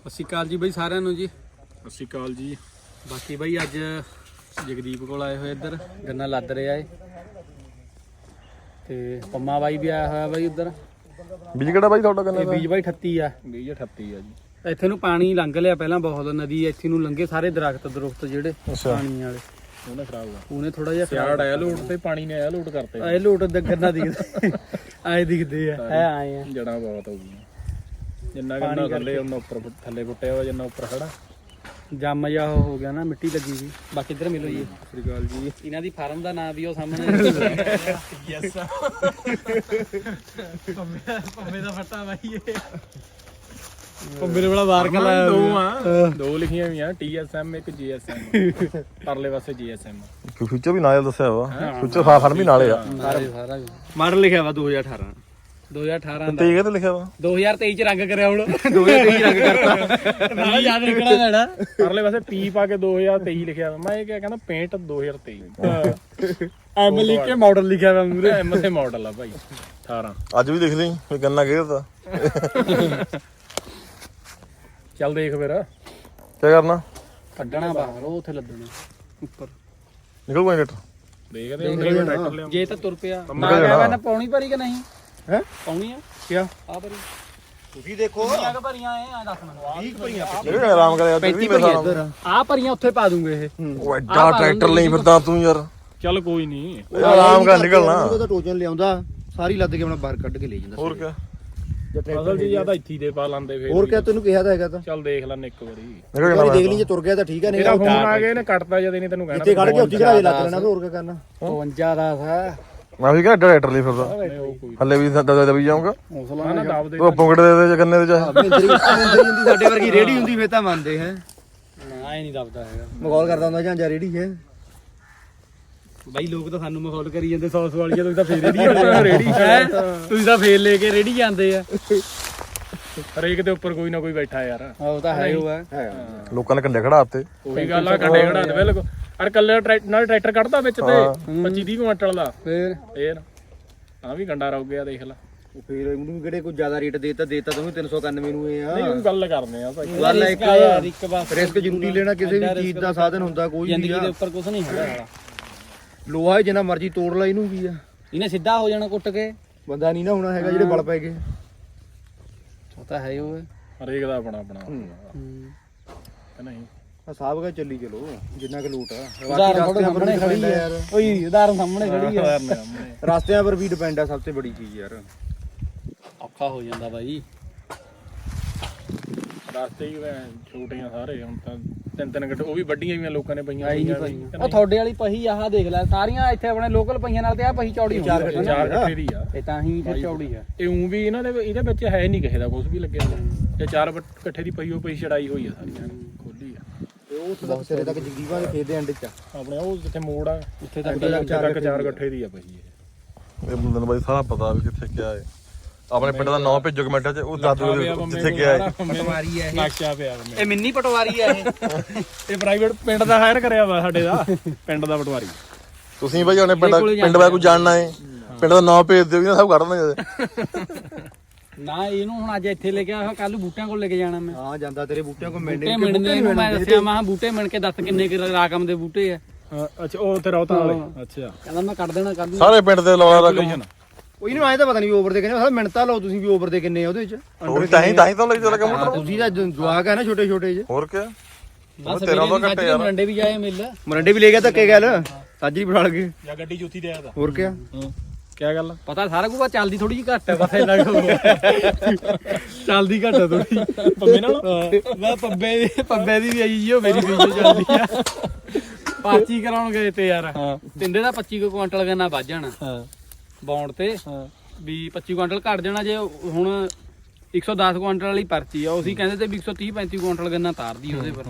ਸਤਿ ਸ਼੍ਰੀ ਅਕਾਲ ਜੀ ਬਈ ਸਾਰਿਆਂ ਨੂੰ ਜੀ। ਸਤਿ ਸ਼੍ਰੀ ਅਕਾਲ ਜੀ। ਬਾਕੀ ਬਈ ਅੱਜ ਜਗਦੀਪ ਕੋਲ ਆਏ ਹੋਏ ਇੱਧਰ ਗੰਨਾ ਲੱਦ ਰਿਹਾ ਏ। ਤੇ ਪੰਮਾ ਬਾਈ ਵੀ ਆਇਆ ਹੋਇਆ ਬਾਈ ਉੱਧਰ। ਬੀਜ ਕਿਹੜਾ ਬਾਈ ਤੁਹਾਡਾ ਕਿੰਨਾ ਬੀਜ ਬਾਈ 38 ਆ। 2038 ਆ ਜੀ। ਇੱਥੇ ਨੂੰ ਪਾਣੀ ਲੰਘ ਲਿਆ ਪਹਿਲਾਂ ਬਹੁਤ ਨਦੀ ਇੱਥੇ ਨੂੰ ਲੰਘੇ ਸਾਰੇ ਦਰਖਤ ਦਰਖਤ ਜਿਹੜੇ ਅੱਛਾ। ਪਾਣੀ ਵਾਲੇ। ਉਹਨੇ ਖਰਾਬ ਹੋਇਆ ਉਹਨੇ ਥੋੜਾ ਜਿਹਾ ਸਿਆੜ ਆਇਆ ਲੋਡ ਤੇ ਪਾਣੀ ਨੇ ਆਇਆ ਲੋਡ ਕਰਤੇ। ਆਏ ਲੋਟ ਦੇ ਗੰਨਾ ਦਿਖਦੇ। ਆਏ ਦਿਖਦੇ ਆ ਹੈ ਆਏ ਆ। ਜੜਾ ਬਹੁਤ ਹੋ ਗਈਆਂ। ਜਿੰਨਾ ਗੰਨਾ ਥੱਲੇ ਉਹਨਾਂ ਉੱਪਰ ਥੱਲੇ ਫੁੱਟਿਆ ਹੋਇਆ ਜਿੰਨਾ ਉੱਪਰ ਖੜਾ। ਜੰਮ ਜਾ ਹੋ ਗਿਆ ਨਾ ਮਿੱਟੀ ਲੱਗੀ ਵੀ ਬਾਕੀ ਇੱਧਰ ਮਿਲੋ ਜੀ। ਸ੍ਰੀ ਅਕਾਲ ਜੀ। ਇਹਨਾਂ ਦੀ ਫਾਰਮ ਦਾ ਨਾਮ ਵੀ ਉਹ ਸਾਹਮਣੇ। ਯੈਸ ਪੰਮੇ ਦਾ ਫੱਟਾ ਬਾਈ ਇਹ। ਪੰਮੇ ਨੇ ਬੜਾ ਬਾਹਰ ਕਲਾ ਦੋ ਆ। ਦੋ ਲਿਖੀਆਂ ਵੀ ਆ ਟੀਐਸਐਮ ਇੱਕ ਜੀਐਸਐਮ ਪਰਲੇ ਪਾਸੇ ਜੀਐਸਐਮ ਕਿ ਫਿਊਚਰ ਵੀ ਨਾਲ ਦੱਸਿਆ ਵਾ। ਫਿਊਚਰ ਫਾਰਮ ਵੀ ਨਾਲੇ ਆ। ਸਾਰੇ ਸਾਰਾ ਮਾਡਲ ਲਿਖਿਆ ਵਾ 2018 2018 ਦਾ। ਤੇ ਇਹ ਕਿਹਦੇ ਲਿਖਿਆ ਵਾ? 2023 ਚ ਰੰਗ ਕਰਿਆ ਹੁਣ। 2023 ਰੰਗ ਕਰਤਾ। ਨਾਲ ਯਾਦ ਰੱਖਣਾ ਲੈਣਾ ਪਰਲੇ ਪਾਸੇ ਪੀ ਪਾ ਕੇ 2023 ਲਿਖਿਆ ਵਾ। ਮੈਂ ਇਹ ਕਿਹਾ ਕਹਿੰਦਾ ਪੇਂਟ 2023 ਐਮ ਲਿਖ ਕੇ ਮਾਡਲ ਲਿਖਿਆ ਵਾ ਮੂਰੇ। ਐਮ ਦੇ ਮਾਡਲ ਆ ਭਾਈ 18 ਅੱਜ ਵੀ ਲਿਖ ਲਈ ਵੀ ਗੰਨਾ ਕਿਹਦਾ ਚੱਲ ਦੇਖ ਫਿਰ। ਕੀ ਕਰਨਾ? ਕੱਢਣਾ ਬਾਹਰ ਉਹ ਉੱਥੇ ਲੱਦਣਾ ਉੱਪਰ। ਨਿਕਲ ਕੋਈ ਦੇਖਦੇ ਹਾਂ ਟਰੈਕਟਰ ਲਿਆ ਜੇ ਤਾਂ ਤੁਰ ਪਿਆ। ਜਾਣਾ। ਕਹਿੰਦਾ ਪੌਣੀ ਭਰੀ ਕਿ ਨਹੀਂ? ਹੈ? ਆ? ਕਿਆ? ਆ ਭਰੀ। ਤੁਸੀਂ ਦੇਖੋ। ਕਿੰਨੀਆਂ ਕੁ ਭਰੀਆਂ ਐ ਆ ਦੱਸ ਮੈਨੂੰ। 20 ਭਰੀਆਂ ਇਹ ਆਰਾਮ ਕਰਿਆ ਤੇ 35 ਭਰੀਆਂ। ਇੱਧਰ ਆ ਭਰੀਆਂ ਉੱਥੇ ਪਾ ਦੂੰਗੇ ਇਹ। ਉਹ ਐਡਾ ਟਰੈਕਟਰ ਲਈ ਫਿਰਦਾ ਤੂੰ ਯਾਰ। ਚੱਲ ਕੋਈ ਨਹੀਂ। ਇਹ ਆਰਾਮ ਕਰ ਨਿਕਲਣਾ। ਉਹਦਾ ਟੋਚਨ ਲਿਆਉਂਦਾ ਸਾਰੀ ਲੱਦ ਕੇ ਆਪਣਾ ਬਾਹਰ ਕੱਢ ਕੇ ਲੈ ਜਾਂਦਾ ਹੋਰ ਕੀ ਅਸਲ ਜੀ ਜ਼ਿਆਦਾ ਇੱਥੇ ਹੀ ਦੇ ਪਾ ਲਾਂਦੇ ਫੇਰ ਹੋਰ ਕਿਆ ਤੈਨੂੰ ਕਿਹਾ ਤਾਂ ਹੈਗਾ ਤਾਂ। ਚੱਲ ਦੇਖ ਲੈਣ ਇੱਕ ਵਾਰੀ। ਨਿਕਲ ਵਾਰੀ ਦੇਖ ਜਾਣਾ ਲਈ ਜੇ ਤੁਰ ਗਿਆ ਤਾਂ ਠੀਕ ਹੈ ਨਹੀਂ ਤੇਰਾ ਫੋਨ ਆ ਗਿਆ ਇਹਨੇ ਕੱਟਤਾ ਜਦ ਇਹਨੇ ਤੈਨੂੰ ਕਹਿਣਾ ਇੱਥੇ ਖੜ ਕੇ ਉੱਥੇ ਘਰਾ ਲੱਗ ਲੈਣਾ ਹੋਰ ਕੀ ਕਰਨਾ। 52 ਦਾ ਥਾ ਮੈਂ ਵੀ ਕਿਹਾ ਐਡਾ ਟਰੈਕਟਰ ਲਈ ਫਿਰਦਾ। ਕੋਈ ਹੱਲੇ ਵੀ ਦਬੀ ਦਬੀ ਜਾਊਂਗਾ। ਨਾ ਨਾ ਦਾਬ ਦੇ ਉਹ ਪੌਂਕਟ ਦੇ ਦੇ ਗੰਨੇ ਦੇ ਚਾਹੇ ਹੁੰਦੀ ਸਾਡੇ ਵਰਗੀ ਰੇੜੀ ਹੁੰਦੀ ਫੇਰ ਤਾਂ ਮੰਨਦੇ ਹੈ। ਨਾ ਇਹ ਨਹੀਂ ਦਬਦਾ ਹੈਗਾ। ਮਗੌਲ ਕਰਦਾ ਹੁੰਦਾ ਜਾਂਜਾ ਰੇੜੀ ਹੈ। ਬਾਈ ਲੋਕ ਤਾਂ ਸਾਨੂੰ ਮਖੌਲ ਕਰੀ ਜਾਂਦੇ ਸੌਸ ਵਾਲੀਆਂ ਤੁਸੀਂ ਤਾਂ ਫੇਰ ਰੇੜੀ ਰੇੜੀ ਹੈ। ਤੁਸੀਂ ਤਾਂ ਫੇਰ ਲੈ ਕੇ ਰੇੜੀ ਜਾਂਦੇ ਆ। ਹਰੇਕ ਦੇ ਉੱਪਰ ਕੋਈ ਨਾ ਕੋਈ ਬੈਠਾ ਯਾਰ। ਉਹ ਤਾਂ ਹੈ ਉਹ ਹੈ। ਲੋਕਾਂ ਨੇ ਕੰਡੇ ਖੜਾ ਦਿੱਤੇ। ਉਹੀ ਗੱਲ ਆ ਕੰਡੇ ਖੜਾ ਬਿਲਕੁਲ। ਅਰ ਕੱਲੇ ਟਰੈਕਟਰ ਨਾਲ ਟਰੈਕਰ ਕੱਢਦਾ ਵਿੱਚ ਤੇ 25 30 ਕੁਇੰਟਲ ਦਾ ਫੇਰ? ਫੇਰ। ਆ ਵੀ ਗੰਡਾ ਰੁਕ ਗਿਆ ਦੇਖ ਲੈ। ਫੇਰ ਉਹਨੂੰ ਕਿਹੜੇ ਕੋਈ ਜ਼ਿਆਦਾ ਰੇਟ ਦੇਤਾ ਦੇਤਾ ਤੂੰ 391 ਨੂੰ ਇਹ ਨਹੀਂ ਆ ਉਹ ਗੱਲ ਕਰਦੇ ਆ ਭਾਈ। ਗੱਲ ਇੱਕ ਰਿਸਕ ਜ਼ਰੂਰੀ ਲੈਣਾ ਕਿਸੇ ਵੀ ਚੀਜ਼ ਦਾ ਸਾਧਨ ਹੁੰਦਾ ਕੋਈ ਵੀ ਜ਼ਿੰਦਗੀ ਦੇ ਉੱਪਰ ਕੁਝ ਨਹੀਂ ਹੈਗਾ। ਲੋਹਾ ਜਿੰਨਾ ਮਰਜ਼ੀ ਤੋੜ ਲਾ ਇਹਨੂੰ ਕੀ ਆ? ਇਹਨੇ ਸਿੱਧਾ ਹੋ ਜਾਣਾ ਕੁੱਟ ਕੇ। ਬੰਦਾ ਨਹੀਂ ਨਾ ਹੋਣਾ ਹੈਗਾ ਜਿਹੜੇ ਬਲ ਪੈ ਗਏ। ਉਹ ਤਾਂ ਹੈ ਉਹ ਹਰੇਕ ਦਾ ਆਪਣਾ ਆਪਣਾ ਹੂੰ। ਕਿ ਨਹੀਂ? ਆ ਸਾਹਬ ਕਾ ਚੱਲੀ ਚਲੋ ਜਿੰਨਾ ਕੁ ਲੂਟ ਆ। ਉਦਾਹਰਨ ਤੁਹਾਡੇ ਸਾਹਮਣੇ ਖੜੀ ਹੈ ਓਏ ਉਦਾਹਰਨ ਸਾਹਮਣੇ ਖੜੀ ਹੈ ਰਸਤਿਆਂ ਪਰ ਵੀ ਡਿਪੈਂਡ ਆ ਸਭ ਤੋਂ ਬੜੀ ਚੀਜ਼ ਯਾਰ। ਔਖਾ ਹੋ ਜਾਂਦਾ ਬਾਈ। ਰਸਤੇ ਹੀ ਵੇ ਛੋਟੀਆਂ ਸਾਰੇ ਹੁਣ ਤਾਂ ਤਿੰਨ ਤਿੰਨ ਗੱਟ ਉਹ ਵੀ ਵੱਡੀਆਂ ਵੀ ਲੋਕਾਂ ਨੇ ਪਈਆਂ ਆਈ ਨਹੀਂ ਹੋਈਆਂ ਪਈ ਵੀ। ਉਹ ਤੁਹਾਡੇ ਵਾਲੀ ਪਹੀ ਆਹ ਦੇਖ ਲੈ ਸਾਰੀਆਂ ਇੱਥੇ ਆਪਣੇ ਲੋਕਲ ਪਈਆਂ ਨਾਲ ਤੇ ਆ ਪਹੀ ਚੌੜੀ ਹੁੰਦੀ ਹੈ ਚਾਰ ਗੱਠੇ ਦੀ ਆ। ਇਹ ਤਾਂ ਹੀ ਫਿਰ ਚੌੜੀ ਆ। ਇਹ ਉਂ ਵੀ ਇਹਨਾਂ ਦੇ ਇਹਦੇ ਵਿੱਚ ਹੈ ਨਹੀਂ ਕਿਸੇ ਦਾ ਕੁਝ ਵੀ ਲੱਗਿਆ। ਇਹ ਚਾਰ ਇਕੱਠੇ ਦੀ ਪਈ ਉਹ ਪਈ ਛੜਾਈ ਹੋਈ ਆ ਸਾਰੀਆਂ ਉੱਥੇ ਤੱਕ ਸਿਰੇ ਤੱਕ ਜਗਦੀਵਾਂ ਦੇ ਖੇਤ ਦੇ ਐਂਡ ਚ। ਆ। ਆਪਣੇ ਉਹ ਜਿੱਥੇ ਮੋੜ ਆ ਇੱਥੇ ਤੱਕ ਉੱਥੇ ਤੱਕ ਚਾਰ ਗੱਠੇ ਦੀ ਆ ਪਈ ਇਹ। ਇਹ ਬੰਦੇ ਨੂੰ ਬਾਈ ਸਾਰਾ ਪਤਾ ਵੀ ਕਿੱਥੇ ਕਿਆ ਹੈ ਆਪਣੇ ਪਿੰਡ ਦਾ ਨਾਮ ਭੇਜੋ ਕਮੈਂਟਾਂ 'ਚ ਉਹ ਦੱਸ ਦਿਓ ਜਿੱਥੇ ਕਿਆ ਹੈ ਪਟਵਾਰੀ ਹੈ ਨਕਸ਼ਾ ਪਿਆ ਵਾ ਇਹ ਮਿੰਨੀ ਪਟਵਾਰੀ ਹੈ ਇਹ। ਇਹ ਪ੍ਰਾਈਵੇਟ ਪਿੰਡ ਦਾ ਹਾਇਰ ਕਰਿਆ ਵਾ ਸਾਡੇ ਦਾ ਪਿੰਡ ਦਾ ਪਟਵਾਰੀ। ਤੁਸੀਂ ਬਾਈ ਆਪਣੇ ਪਿੰਡ ਪਿੰਡ ਬਾਰੇ ਕੋਈ ਜਾਣਨਾ ਹੈ। ਪਿੰਡ ਦਾ ਨਾਮ ਭੇਜ ਦਿਓ ਇਹਨਾਂ ਸਭ ਕੱਢ ਦਿੰਦੇ ਨਾ ਇਹਨੂੰ ਹੁਣ ਅੱਜ ਇੱਥੇ ਲੈ ਕੇ ਆਇਆ ਕੱਲ ਬੂਟਿਆਂ ਕੋਲ ਲੈ ਕੇ ਜਾਣਾ ਮੈਂ। ਹਾਂ ਜਾਂਦਾ ਤੇਰੇ ਬੂਟਿਆਂ ਕੋ ਮਿਲਣੇ ਬੂਟੇ ਮੈਂ ਦੱਸਿਆ ਮੈਂ ਕਿਹਾ ਬੂਟੇ ਮਿਣ ਕੇ ਦੱਸ ਕਿੰਨੇ ਕਿ ਰਾਕਮ ਦੇ ਬੂਟੇ ਆ। ਅੱਛਾ ਉਹ ਤੇ ਰੌਤਾਂ ਵਾਲੇ ਅੱਛਾ। ਕਹਿੰਦਾ ਮੈਂ ਕੱਢ ਦੇਣਾ ਕੱਢ ਸਾਰੇ ਪਿੰਡ ਦੇ ਲੋਕਾਂ ਦਾ ਕੰਮ। ਉਹ ਇਹਨੂੰ ਐਂ ਤਾਂ ਪਤਾ ਨਹੀਂ ਓਵਰ ਦੇ ਕਿੰਨੇ ਸਾਲ ਮਿੰਟਾਂ ਲਓ ਤੁਸੀਂ ਵੀ ਓਵਰ ਦੇ ਕਿੰਨੇ ਆ ਉਹਦੇ ਚ ਉਹ ਤਾਂ ਹੀ ਤਾਂ ਹੀ ਤਾਂ ਲੱਗ ਚੱਲ ਕੰਮ ਹਾਂ, ਤੁਸੀਂ ਤਾਂ ਜ- ਜਵਾਕ ਆ ਨਾ ਛੋਟੇ ਛੋਟੇ ਜਿਹੇ। ਹੋਰ ਕਿਆ? ਬਸ ਤੇਰਾ ਤਾਂ ਘੱਟੇ ਵੀ ਮਰੰਡੇ ਵੀ ਜਾਏ ਮਿਲ। ਮਰੰਡੇ ਵੀ ਲੈ ਗਿਆ ਧੱਕੇ ਗੱਲ। ਸਾਜੀ ਫੜ ਗਏ ਜਾਂ ਗੱਡੀ ਜੁੱਤੀ ਤੇ ਆਇਆ ਤਾਂ। ਹੋਰ ਕਿਆ? ਕੀ ਗੱਲ ਪਤਾ ਸਾਰਾ ਕੁਝ ਚੱਲਦੀ ਥੋੜੀ ਜਿਹੀ ਘੱਟ ਹੈ ਬਸ ਇੰਨਾ ਕੁ ਚੱਲਦੀ ਘੱਟ ਹੈ ਥੋੜੀ ਪੰਮੇ ਨਾਲ? ਮੈਂ ਪੱਬੇ ਦੀ ਪੱਬੇ ਦੀ ਵੀ ਆਈ ਜੀ ਉਹ ਮੇਰੀ ਵੀ ਚੱਲਦੀ ਆ। ਪਾਚੀ ਕਰਾਉਣ ਗਏ ਤੇ ਯਾਰ। ਤਿੰਦੇ ਦਾ 25 ਕੁ ਕੁਆਂਟਲ ਗੰਨਾ ਵੱਜ ਜਾਣਾ। ਹਾਂ। ਬੌਂਡ ਤੇ। ਵੀ 25 ਕੁਆਂਟਲ ਘਟ ਜਾਣਾ ਜੇ ਹੁਣ 110 ਕੁਆਂਟਲ ਵਾਲੀ ਪਰਚੀ ਆ ਉਹ ਅਸੀਂ ਕਹਿੰਦੇ ਤੇ ਵੀ 130 35 ਕੁਆਂਟਲ ਗੰਨਾ ਤਾਰਦੀ ਉਹਦੇ ਪਰ।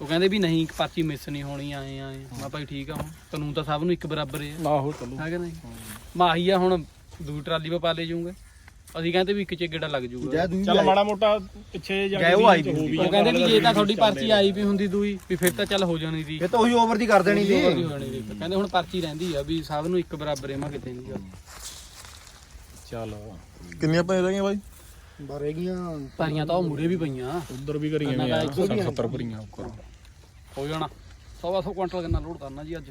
ਉਹ ਕਹਿੰਦੇ ਵੀ ਨਹੀਂ ਪਰਚੀ ਮਿਸ ਨਹੀਂ ਹੋਣੀ ਆਏ ਆਏ। ਮੈਂ ਭਾਈ ਠੀਕ ਆ ਹੁਣ ਕਾਨੂੰਨ ਤਾਂ ਸਭ ਨੂੰ ਇੱਕ ਬਰਾਬਰ ਹੀ ਆ ਨਾ ਹੋ ਚੱਲੂ। ਹੈ ਕਿ ਨਹੀਂ? ਮਾਹੀ ਆ ਹੁਣ ਦੂਜੀ ਟਰਾਲੀ ਪਾ ਲੈ ਜਾਊਂਗੇ। ਅਸੀਂ ਕਹਿੰਦੇ ਵੀ ਇੱਕ ਚ ਗੇੜਾ ਲੱਗ ਜਾਊਗਾ। ਚੱਲ ਮਾੜਾ ਮੋਟਾ ਪਿੱਛੇ ਜਾਂ ਗਏ ਉਹ ਆਈ ਵੀ ਉਹ ਕਹਿੰਦੇ ਵੀ ਜੇ ਤਾਂ ਤੁਹਾਡੀ ਪਰਚੀ ਆਈ ਵੀ ਹੁੰਦੀ ਦੂਈ ਵੀ ਫਿਰ ਤਾਂ ਚੱਲ ਹੋ ਜਾਣੀ ਸੀ ਇਹ ਤਾਂ ਉਹੀ ਓਵਰ ਦੀ ਕਰ ਦੇਣੀ ਸੀ ਕਹਿੰਦੇ ਹੁਣ ਪਰਚੀ ਰਹਿੰਦੀ ਆ ਵੀ ਸਭ ਨੂੰ ਇੱਕ ਬਰਾਬਰ ਹੈ ਮੈਂ ਕਿਤੇ ਨਹੀਂ ਚੱਲ। ਕਿੰਨੀਆਂ ਪੈ ਰਹੀਆਂ ਬਾਈ? ਬਾਰੇ ਗੀਆਂ ਪਾਰੀਆਂ ਤਾਂ ਉਹ ਮੂਰੇ ਵੀ ਪਈਆਂ। ਉਧਰ ਵੀ ਕਰੀਆਂ ਗੰਨਾ ਵੀ ਆ ਤਾਂ 70 ਭਰੀਆਂ ਉੱਪਰ। ਹੋ ਜਾਣਾ। ਸਵਾ ਸੌ ਕੁਇੰਟਲ ਗੰਨਾ ਲੋਡ ਕਰਨਾ ਜੀ ਅੱਜ।